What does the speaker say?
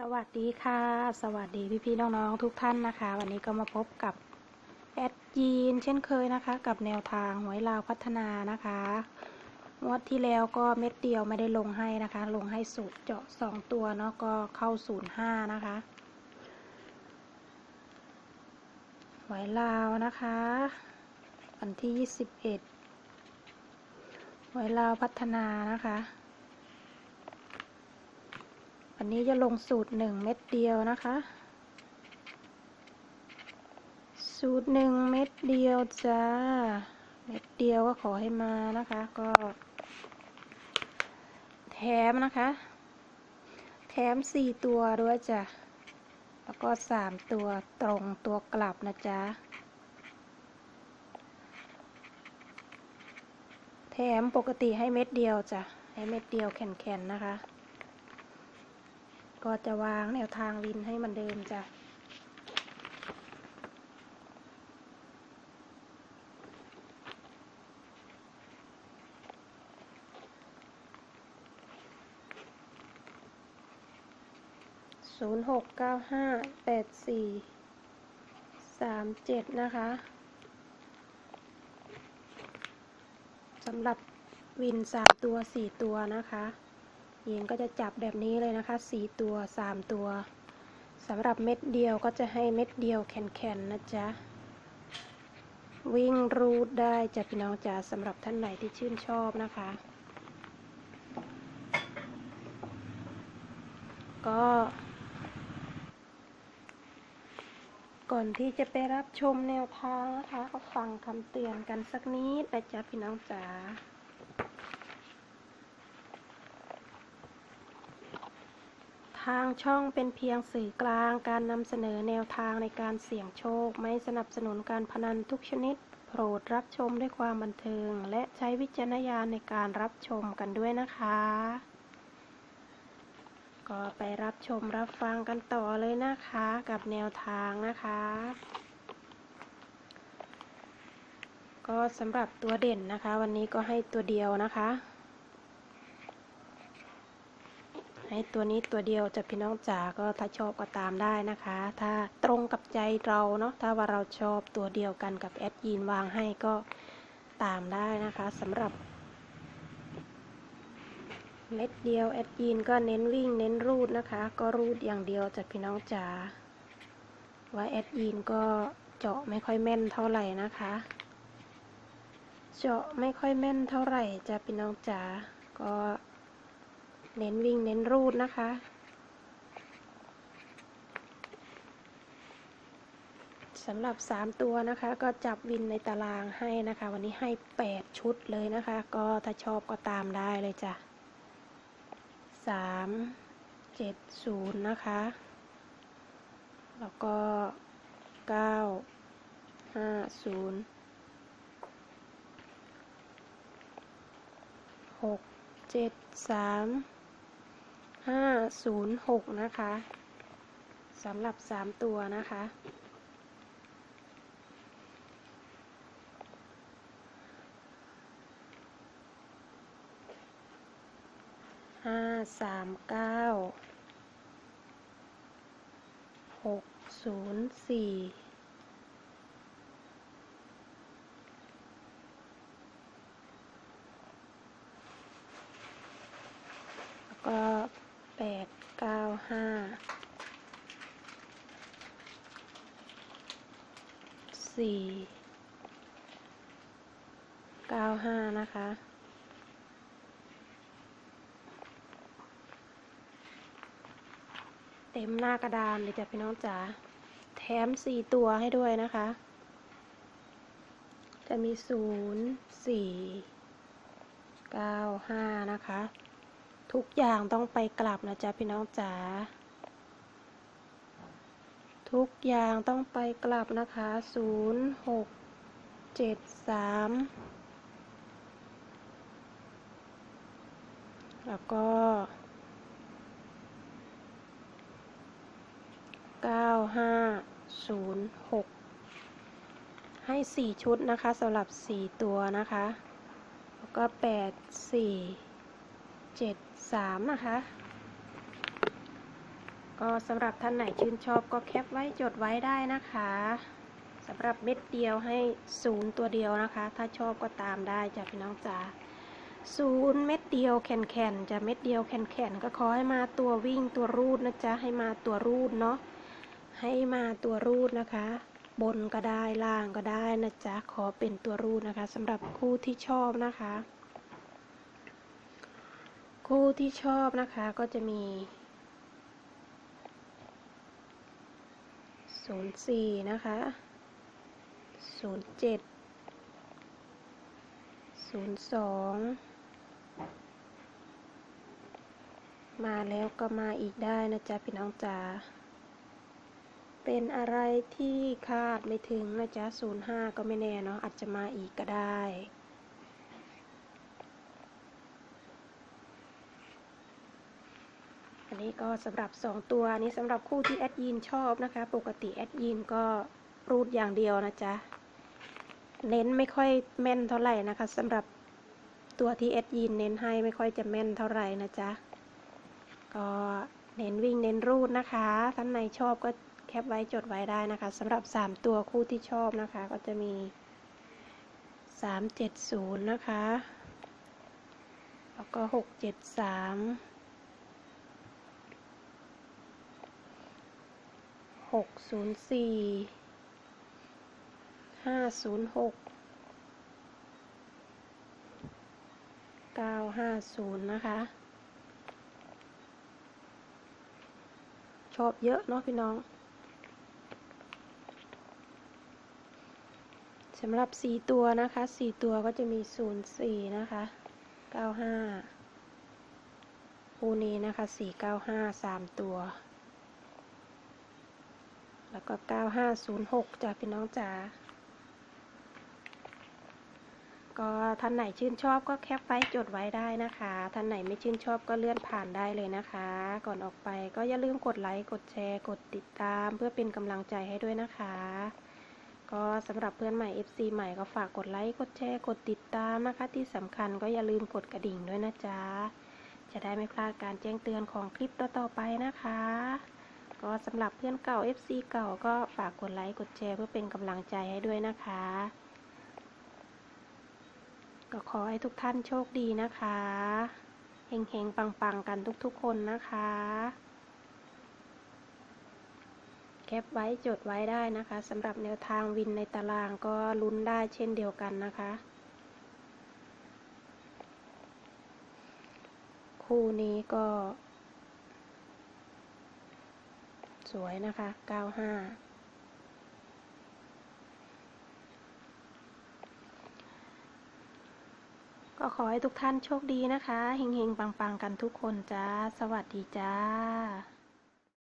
สวัสดีค่ะ สวัสดีพี่ๆน้องๆทุกท่านนะคะ วันนี้ก็มาพบกับแอดยีนเช่นเคยนะคะ กับแนวทางหวยลาวพัฒนานะคะงวดที่แล้วก็เม็ดเดียวไม่ได้ลงให้นะคะ ลงให้สูตรเจาะสองตัวเนาะก็เข้าศูนย์ห้านะคะหวยลาวนะคะ วันที่ยี่สิบเอ็ดหวยลาวพัฒนานะคะ วันนี้จะลงสูตรหนึ่งเม็ดเดียวนะคะ สูตรหนึ่งเม็ดเดียวจ้า เม็ดเดียวก็ขอให้มานะคะ ก็ แถมนะคะ แถมสี่ตัวด้วยจ้ะ แล้วก็สามตัวตรงตัวกลับนะจ๊ะ แถมปกติให้เม็ดเดียวจ้ะ ให้เม็ดเดียวแข็งๆนะคะ ก็จะวางแนวทางวินให้มันเดิมจ้ะศูนย์หกเก้าห้าแปดสี่สามเจ็ดนะคะสำหรับวินสามตัวสี่ตัวนะคะ ยิงก็จะจับแบบนี้เลยนะคะสี่ตัวสามตัวสำหรับเม็ดเดียวก็จะให้เม็ดเดียวแข็งๆนะจ๊ะ วิ่งรูดได้จะพี่น้องจ๋าสำหรับท่านไหนที่ชื่นชอบนะคะ ก็ก่อนที่จะไปรับชมแนวทางนะคะ ก็ฟังคำเตือนกันสักนิดนะจ๊ะพี่น้องจ๋า ทางช่องเป็นเพียงสื่อกลางการนำเสนอแนวทางในการเสี่ยงโชค ไม่สนับสนุนการพนันทุกชนิด โปรดรับชมด้วยความบันเทิง และใช้วิจารณญาณในการรับชมกันด้วยนะคะ ก็ไปรับชมรับฟังกันต่อเลยนะคะ กับแนวทางนะคะ ก็สำหรับตัวเด่นนะคะ วันนี้ก็ให้ตัวเดียวนะคะ ให้ตัวนี้ตัวเดียวจะพี่น้องจ๋าก็ถ้าชอบก็ตามได้นะคะ ถ้าตรงกับใจเราเนาะถ้าว่าเราชอบตัวเดียวกันกับแอดยีนวางให้ก็ตามได้นะคะสำหรับเม็ดเดียวแอดยีนก็เน้นวิ่งเน้นรูดนะคะ ก็รูดอย่างเดียวจากพี่น้องจ๋าว่าแอดยีนก็เจาะไม่ค่อยแม่นเท่าไหร่นะคะ เจาะไม่ค่อยแม่นเท่าไหร่จะพี่น้องจ๋าก็ เน้นวิ่งเน้นรูดนะคะ สำหรับ 3 ตัวนะคะ ก็จับวินในตารางให้นะคะ วันนี้ให้ 8 ชุดเลยนะคะ ก็ถ้าชอบก็ตามได้เลยจ้ะสามเจ็ดศูนย์นะคะ แล้วก็เก้าห้าศูนย์ ห้าศูนย์หกนะคะสำหรับสามตัวนะคะห้าสามเก้าหกศูนย์สี่ก็ แปดเก้าห้าสี่เก้าห้านะคะเต็มหน้ากระดานเลยจ้ะพี่น้องจ๋า แถมสี่ตัวให้ด้วยนะคะ จะมีศูนย์สี่เก้าห้านะคะ ทุกอย่างต้องไปกลับนะจ๊ะพี่น้องจ๋าทุกอย่างต้องไปกลับนะคะศูนย์หกเจ็ดสามแล้วก็เก้าห้าศูนย์หกให้สี่ชุดนะคะสำหรับสี่ตัวนะคะ แล้วก็แปดสี่ เจ็ดสามนะคะ ก็สำหรับท่านไหนชื่นชอบก็แคปไว้จดไว้ได้นะคะสำหรับเม็ดเดียวให้ศูนย์ตัวเดียวนะคะ ถ้าชอบก็ตามได้จ้ะพี่น้องจ๋าศูนย์เม็ดเดียวแข็นๆจะเม็ดเดียวแข็นๆก็ขอให้มาตัววิ่งตัวรูดนะจ๊ะให้มาตัวรูดเนาะให้มาตัวรูดนะคะ บนก็ได้ล่างก็ได้นะจ๊ะขอเป็นตัวรูดนะคะสำหรับคู่ที่ชอบนะคะ คู่ที่ชอบนะคะก็จะมีศูนย์สี่นะคะศูนย์เจ็ดศูนย์สองมาแล้วก็มาอีกได้นะจ๊ะ พี่น้องจ๋า เป็นอะไรที่คาดไม่ถึงนะจ๊ะศูนย์ห้าก็ไม่แน่เนาะอาจจะมาอีกก็ได้ อันนี้ก็สำหรับ 2 ตัวนนี้สำหรับคู่ที่แอดยินชอบนะคะ ปกติแอดยินก็รูดอย่างเดียวนะจ๊ะ เน้นไม่ค่อยแม่นเท่าไหร่นะคะสำหรับตัวที่แอดยินเน้นให้ไม่ค่อยจะแม่นเท่าไหร่นะจ๊ะ ก็เน้นวิ่งเน้นรูดนะคะ ท่านไหนชอบก็แคปไว้จดไว้ได้นะคะสำหรับ 3 ตัวคู่ที่ชอบนะคะ ก็จะมี 370 นะคะ แล้วก็ 673 หกศูนย์สี่ห้าศูนย์หกเก้าห้าศูนย์นะคะ ชอบเยอะเนาะพี่น้องสำหรับสี่ตัวนะคะสี่ตัวก็จะมีศูนย์สี่นะคะเก้าห้าคู่นี้นะคะสี่เก้าห้าสามตัว แล้วก็ 9506จ้ะพี่น้องจ๋าก็ท่านไหนชื่นชอบก็แคปไว้จดไว้ได้นะคะ ท่านไหนไม่ชื่นชอบก็เลื่อนผ่านได้เลยนะคะ ก่อนออกไปก็อย่าลืมกดไลค์กดแชร์ กดติดตาม เพื่อเป็นกำลังใจให้ด้วยนะคะ ก็สำหรับเพื่อนใหม่ FC ใหม่ก็ฝากกดไลค์กดแชร์ กดติดตามนะคะ ที่สำคัญก็อย่าลืมกดกระดิ่งด้วยนะจ๊ะจะได้ไม่พลาดการแจ้งเตือนของคลิปต่อๆไปนะคะ ก็สำหรับเพื่อนเก่า FC เก่าก็ฝากกดไลค์กดแชร์เพื่อเป็นกำลังใจให้ด้วยนะคะ ก็ขอให้ทุกท่านโชคดีนะคะเฮงๆปังๆกันทุกๆคนนะคะแคปไว้จดไว้ได้นะคะสำหรับแนวทางวินในตารางก็ลุ้นได้เช่นเดียวกันนะคะ คู่นี้ก็ สวยนะคะ 95 ก็ขอให้ทุกท่านโชคดีนะคะ เฮงๆ ปัง ๆ กันทุกคนจ้า สวัสดีจ้า